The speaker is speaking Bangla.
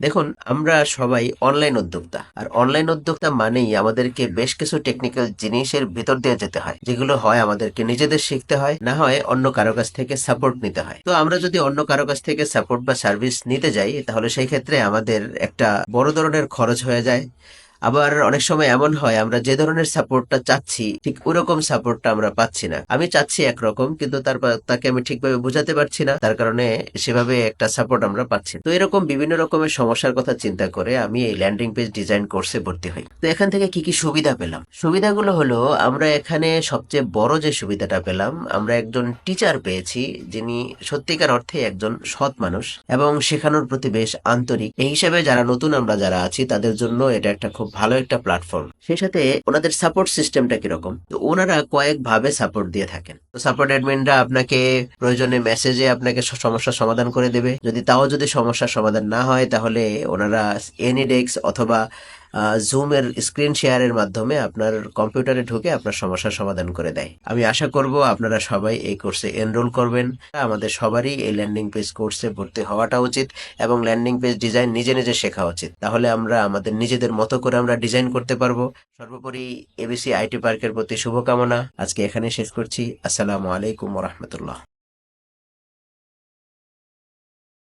দেখুন, আমরা সবাই অনলাইন উদ্যোক্তা। আর অনলাইন উদ্যোক্তা মানেই আমাদেরকে বেশ কিছু টেকনিক্যাল জিনিসের ভিতর দিয়ে যেতে হয়, যেগুলো হয় আমাদেরকে নিজেদের শিখতে হয়, না হয় অন্য কারও কাছ থেকে সাপোর্ট নিতে হয়। তো আমরা যদি অন্য কারও কাছ থেকে সাপোর্ট বা সার্ভিস নিতে যাই, তাহলে সেই ক্ষেত্রে আমাদের একটা বড় ধরনের খরচ হয়ে যায়। আবার অনেক সময় এমন হয়, আমরা যে ধরনের সাপোর্টটা চাচ্ছি, ঠিক ওরকম সাপোর্টটা আমরা পাচ্ছি না। আমি চাচ্ছি একরকম, কিন্তু তারপর তাকে আমি ঠিকভাবে বোঝাতে পারছি না, তার কারণে সেভাবে একটা সাপোর্ট আমরা পাচ্ছি তো এরকম বিভিন্ন রকমের সমস্যার কথা চিন্তা করে আমি এই ল্যান্ডিং পেজ ডিজাইন কোর্সে ভর্তি হই। তো এখান থেকে কি কি সুবিধা পেলাম? সুবিধাগুলো হলো, আমরা এখানে সবচেয়ে বড় যে সুবিধাটা পেলাম, আমরা একজন টিচার পেয়েছি, যিনি সত্যিকার অর্থে একজন সৎ মানুষ, এবং শেখানোর প্রতি বেশ আন্তরিক। এই হিসাবে যারা নতুন আমরা যারা আছি, তাদের জন্য এটা একটা খুব ভালো একটা প্ল্যাটফর্ম সেই সাথে ওনাদের সাপোর্ট সিস্টেমটা কীরকম? তো ওনারা কয়েক ভাবে সাপোর্ট দিয়ে থাকেন। তো সাপোর্ট অ্যাডমিনরা আপনাকে প্রয়োজনে মেসেজে আপনাকে সমস্যা সমস্যার সমাধান করে দেবে। যদি তাও যদি সমস্যার সমাধান না হয়, তাহলে ওনারা এনিডেক্স অথবা জুমের স্ক্রিন শেয়ারের মাধ্যমে আপনার কম্পিউটারে ঢুকে আপনার সমস্যার সমাধান করে দেয়। আমি আশা করব আপনারা সবাই এই কোর্সে এনরোল করবেন। আমাদের সবারই এই ল্যান্ডিং পেজ কোর্সে ভর্তি হওয়াটা উচিত এবং ল্যান্ডিং পেজ ডিজাইন নিজে নিজে শেখা উচিত। তাহলে আমরা আমাদের নিজেদের মতো করে আমরা ডিজাইন করতে পারব। সর্বোপরি এবিসি আইটি পার্কের প্রতি শুভকামনা। আজকে এখানে শেষ করছি। আসসালামু আলাইকুম রহমতুল্লাহ।